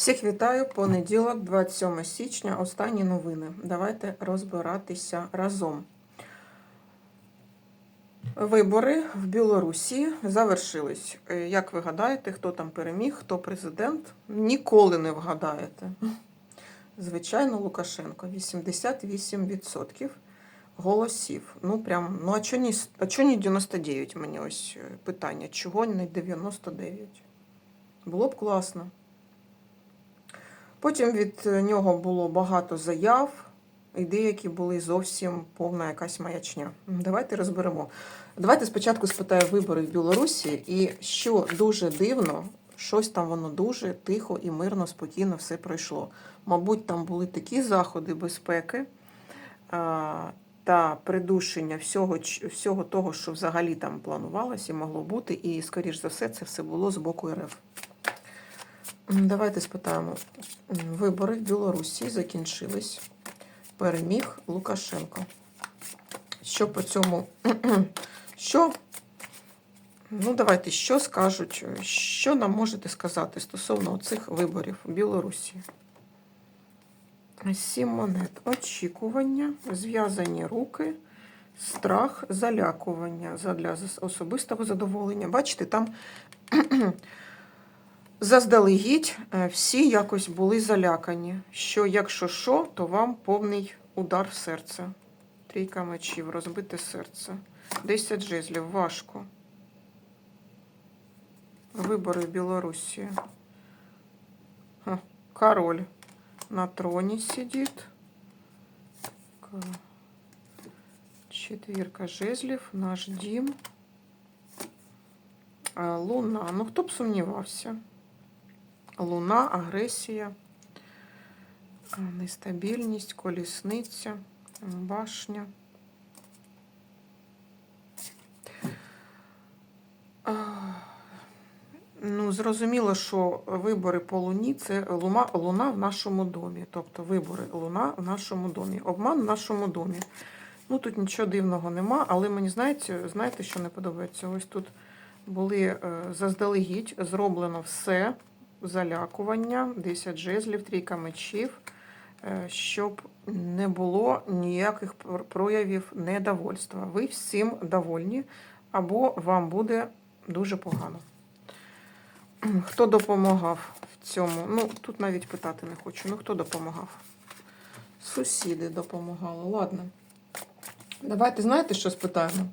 Всіх вітаю. Понеділок, 27 січня. Останні новини. Давайте розбиратися разом. Вибори в Білорусі завершились. Е, Як ви гадаєте, хто там переміг, хто президент? Ніколи не вгадаєте. Звичайно, Лукашенко 88% голосів. Ну прям, ну а чого не 99? Мені ось е, питання. Чого не 99? Було б класно. Потім від е, нього було багато заяв, і деякі були зовсім повна якась маячня. Давайте розберемо. Давайте спочатку спитаю вибори в Білорусі, і що дуже дивно, щось там воно дуже тихо і мирно, спокійно все пройшло. Мабуть, там були такі заходи безпеки а, та придушення всього, всього того, що взагалі там планувалося і могло бути, і, скоріш за все, це все було з боку РФ. Давайте спитаємо. Вибори в Білорусі закінчились. Переміг Лукашенко. Що по цьому? Що? Ну, давайте, що скажуть, що нам можете сказати стосовно цих виборів в Білорусі? Сім монет. Очікування, зв'язані руки, страх, залякування зас- особистого задоволення. Бачите, там заздалегідь е, всі якось були залякані, що якщо що, то вам повний удар в серце. Трійка мечів, розбите серце. Десять жезлів, важко. Вибори в Білорусі. Король на троні сидить. Четвірка жезлів, наш дім. Луна. Ну, хто б сумнівався? Луна, агресія, нестабільність, колісниця, башня. Ну, зрозуміло, що вибори по Луні це луна, луна в нашому домі. Тобто вибори Луна в нашому домі. Обман в нашому домі. Ну тут нічого дивного нема, але мені знаєте, знаєте, що не подобається? Ось тут були е, заздалегідь зроблено все, залякування, 10 жезлів, трійка мечів, е, щоб не було ніяких проявів недовольства. Ви всім довольні, або вам буде дуже погано. Хто допомагав в цьому? Ну, тут навіть питати не хочу. Ну, хто допомагав? Сусіди допомагали. Ладно. Давайте знаєте, що спитаємо?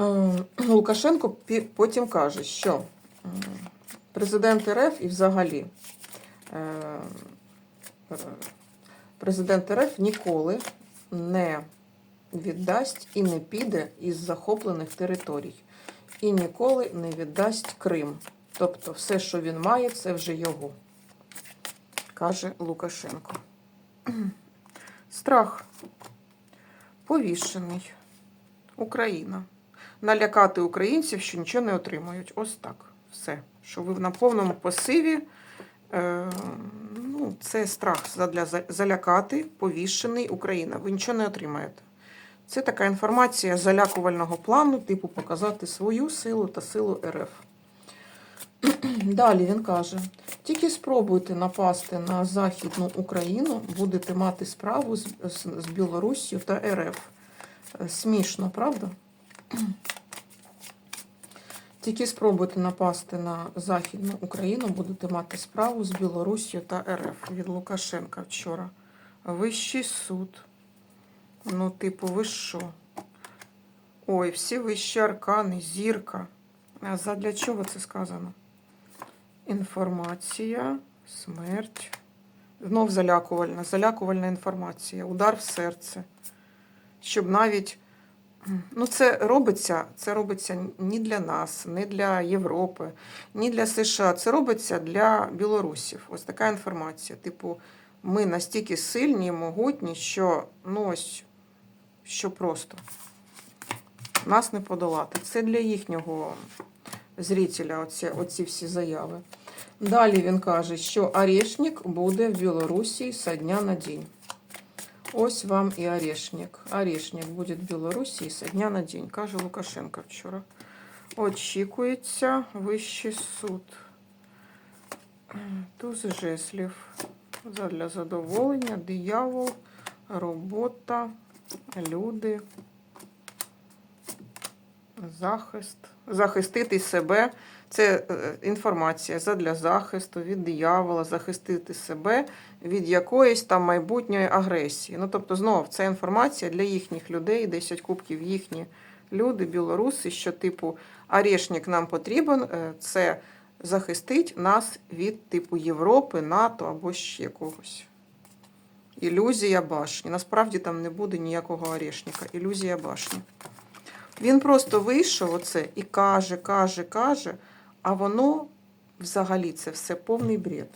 Е, Лукашенко потім каже, що президент РФ і взагалі е, президент РФ ніколи не віддасть і не піде із захоплених територій. І ніколи не віддасть Крим. Тобто все, що він має, це вже його, каже Лукашенко. Страх. Повішений. Україна. Налякати українців, що нічого не отримують. Ось так. Все. Що ви на повному посиві. Е, ну, це страх задля залякати, повішений Україна. Ви нічого не отримаєте. Це така інформація залякувального плану, типу показати свою силу та силу РФ. Далі він каже: тільки спробуйте напасти на Західну Україну, будете мати справу з, з, з Білоруссю та РФ. Е, Смішно, правда? Тільки спробуйте напасти на Західну Україну, будете мати справу з Білоруссю та РФ від Лукашенка вчора. Вищий суд. Ну, типу, ви що? Ой, всі вищі аркани, зірка. А задля чого це сказано? Інформація, смерть. Знов залякувальна, залякувальна інформація, удар в серце. Щоб навіть. Ну, це робиться, це робиться ні для нас, ні для Європи, ні для США. Це робиться для білорусів. Ось така інформація. Типу, ми настільки сильні і могутні, що ну ось що просто нас не подолати. Це для їхнього зрителя, оці, оці всі заяви. Далі він каже, що орешник буде в Білорусі з дня на день. Ось вам і орешник. Орешник буде в Білорусі з дня на день, каже Лукашенко вчора. Очікується вищий суд. Туз жеслів. Задля задоволення, диявол, робота, люди, захист. Захистити себе. Це е, інформація задля захисту від диявола, захистити себе від якоїсь там майбутньої агресії. Ну, тобто, знову це інформація для їхніх людей, 10 кубків їхні люди, білоруси, що типу орешник нам потрібен, е, це захистить нас від типу Європи, НАТО або ще когось. Ілюзія башні. Насправді там не буде ніякого орешника. Ілюзія башні. Він просто вийшов оце і каже, каже, каже, а воно взагалі це все повний бред.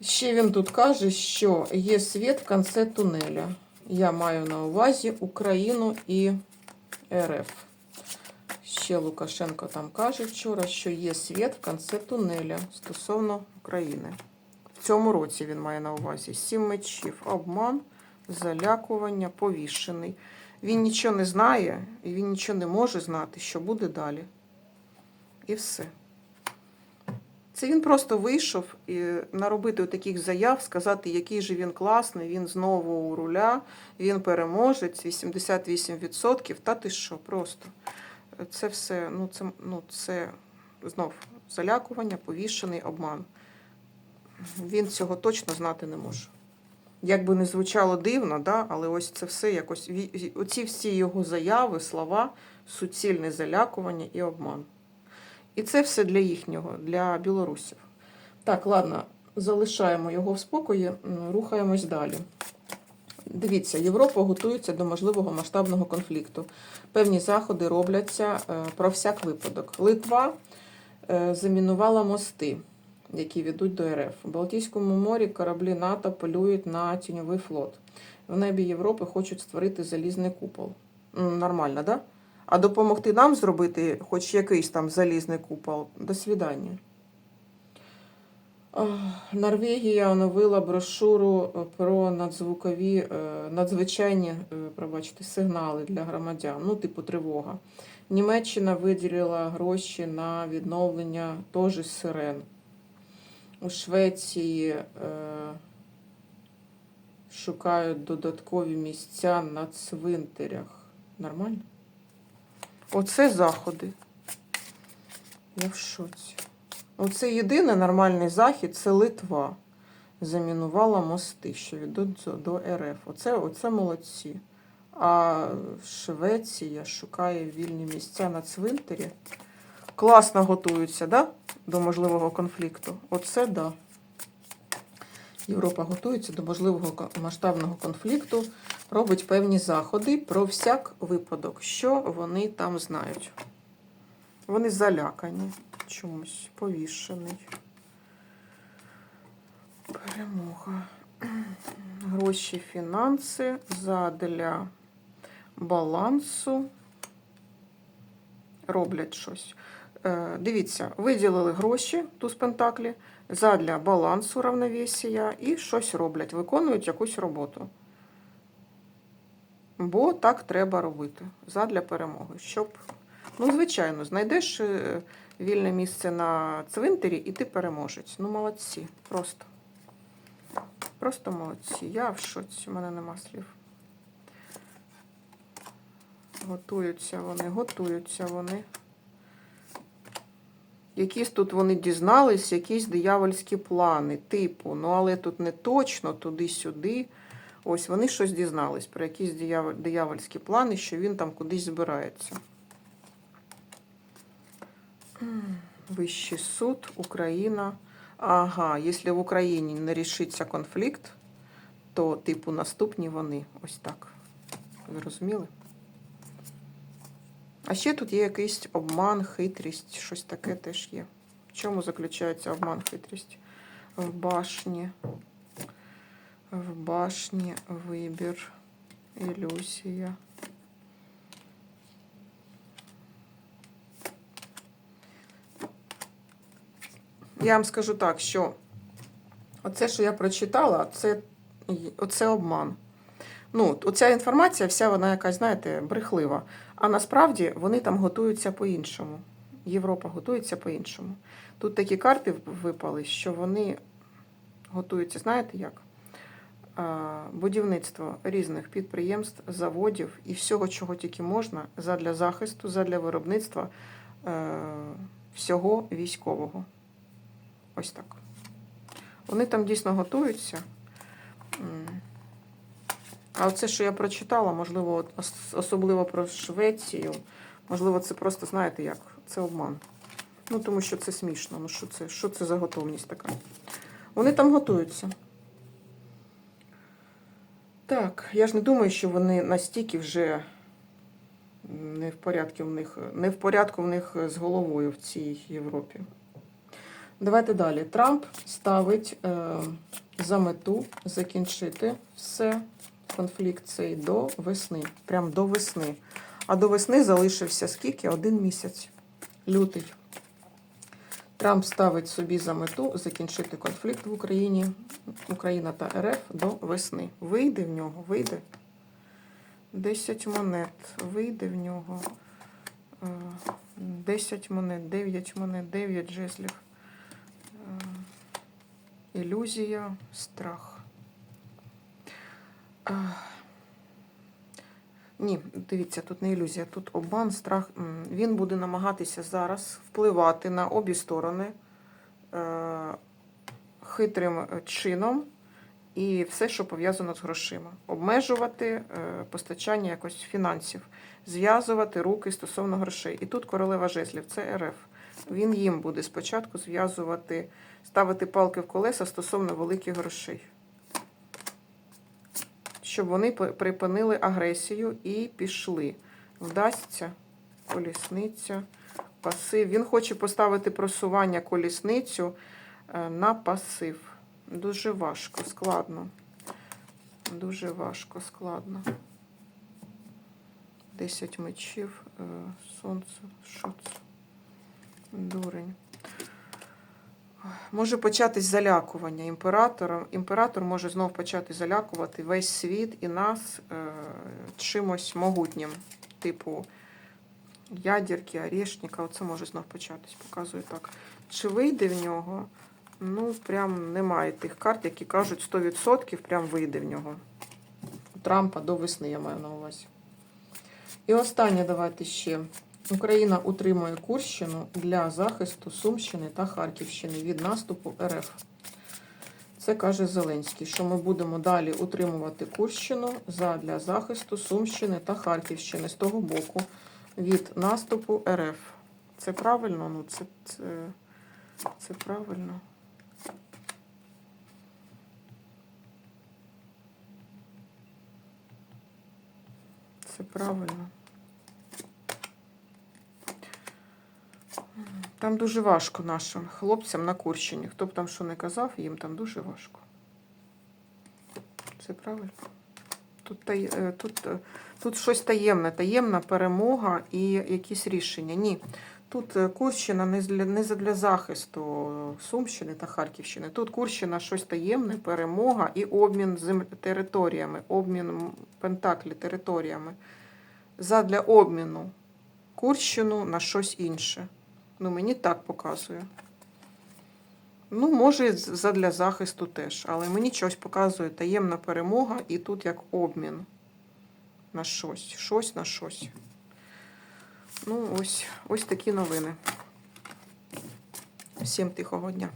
Ще він тут каже, що є світ в кінці тунеля. Я маю на увазі Україну і РФ. Ще Лукашенко там каже вчора, що є світ в кінці тунеля стосовно України. В цьому році він має на увазі сім мечів, обман, залякування, повішений. Він нічого не знає і він нічого не може знати, що буде далі. І все. Це він просто вийшов і наробити таких заяв, сказати, який же він класний, він знову у руля, він переможець, 88%. Та ти що, просто. Це все, ну це, ну, це знов залякування, повішений обман. Він цього точно знати не може. Як би не звучало дивно, да? але ось це все якось. Оці всі його заяви, слова, суцільне залякування і обман. І це все для їхнього, для білорусів. Так, ладно, залишаємо його в спокої, рухаємось далі. Дивіться, Європа готується до можливого масштабного конфлікту. Певні заходи робляться е, про всяк випадок. Литва е, замінувала мости, які ведуть до РФ. У Балтійському морі кораблі НАТО полюють на тіньовий флот. В небі Європи хочуть створити залізний купол. Нормально, да? А допомогти нам зробити хоч якийсь там залізний купол. До свідання. Норвегія оновила брошуру е, про надзвукові, е, надзвичайні е, пробачте, сигнали для громадян, ну, типу тривога. Німеччина виділила гроші на відновлення теж сирен. У Швеції е, шукають додаткові місця на цвинтарях. Нормально? Оце заходи. Я в шоці. Оце єдиний нормальний захід це Литва. Замінувала мости, що до- до РФ. Оце, оце молодці. А Швеція шукає вільні місця на цвинтарі. Класно готуються, да? До можливого конфлікту. Оце да. Європа готується до можливого масштабного конфлікту, робить певні заходи про всяк випадок, що вони там знають. Вони залякані чомусь, повішений. Перемога. Гроші, фінанси задля балансу. Роблять щось. Е, Дивіться, виділили гроші туз пентаклі задля балансу равновесія і щось роблять, виконують якусь роботу. Бо так треба робити задля перемоги. Щоб, ну, звичайно, знайдеш е, вільне місце на цвинтарі і ти переможець. Ну, молодці, просто. Просто молодці. Я в шоці, у мене нема слів. Готуються вони, готуються вони. Якісь тут вони дізнались, якісь диявольські плани, типу, ну але тут не точно, туди-сюди. Ось вони щось дізнались про якісь диявольські плани, що він там кудись збирається. Вищий суд, Україна. Ага, якщо в Україні не рішиться конфлікт, то, типу, наступні вони. Ось так. Зрозуміли? А ще тут є якийсь обман, хитрість, щось таке теж є. В чому заключається обман, хитрість? В башні. В башні вибір, ілюзія. Я вам скажу так, що оце, що я прочитала, це, оце обман. Ну, оця інформація, вся вона якась, знаєте, брехлива. А насправді вони там готуються по-іншому. Європа готується по-іншому. Тут такі карти випали, що вони готуються, знаєте як? Будівництво різних підприємств, заводів і всього, чого тільки можна задля захисту, задля виробництва е, всього військового. Ось так. Вони там дійсно готуються. А оце, що я прочитала, можливо, особливо про Швецію, можливо, це просто, знаєте як, це обман. Ну, тому що це смішно. Ну, що це, що це за готовність така? Вони там готуються. Так, я ж не думаю, що вони настільки вже не в порядку в них, не в порядку в них з головою в цій Європі. Давайте далі. Трамп ставить е, за мету закінчити все, конфлікт цей до весни. Прям до весни. А до весни залишився скільки? Один місяць. Лютий. Трамп ставить собі за мету закінчити конфлікт в Україні, Україна та РФ до весни. Вийде в нього, вийде. 10 монет. Вийде в нього. Е, 10 монет, 9 монет, 9 жезлів. Е, Ілюзія, страх. Ні, дивіться, тут не ілюзія, тут обман, страх. Він буде намагатися зараз впливати на обі сторони е, хитрим чином і все, що пов'язано з грошима. Обмежувати е, постачання якось фінансів, зв'язувати руки стосовно грошей. І тут королева жезлів, це РФ. Він їм буде спочатку зв'язувати, ставити палки в колеса стосовно великих грошей. Щоб вони припинили агресію і пішли. Вдасться колісниця, пасив. Він хоче поставити просування колісницю е, на пасив. Дуже важко, складно. Дуже важко, складно. Десять мечів, е, сонце, що це? Дурень. Може початись залякування імператором. Імператор може знов почати залякувати весь світ і нас е, чимось могутнім, типу ядерки, орешника. Оце може знов початись, показує так. Чи вийде в нього? Ну, прям немає тих карт, які кажуть 100% прям вийде в нього. Трампа до весни я маю на увазі. І останнє давайте ще. Україна утримує Курщину для захисту Сумщини та Харківщини від наступу РФ. Це каже Зеленський, що ми будемо далі утримувати Курщину задля захисту Сумщини та Харківщини з того боку від наступу РФ. Це правильно? Ну, це, це, це правильно. Це правильно. Там дуже важко нашим хлопцям на Курщині. Хто б там що не казав, їм там дуже важко. Це правильно. Тут, е, тут, е, тут щось таємне, таємна перемога і якісь рішення. Ні. Тут е, Курщина не для, не для захисту Сумщини та Харківщини. Тут Курщина щось таємне, перемога і обмін зем... територіями, обмін Пентаклі територіями. Задля обміну Курщину на щось інше. Ну, мені так показує. Ну, може, задля захисту теж, але мені щось показує таємна перемога, і тут як обмін на щось. Щось на щось. Ну, ось, ось такі новини. Всім тихого дня.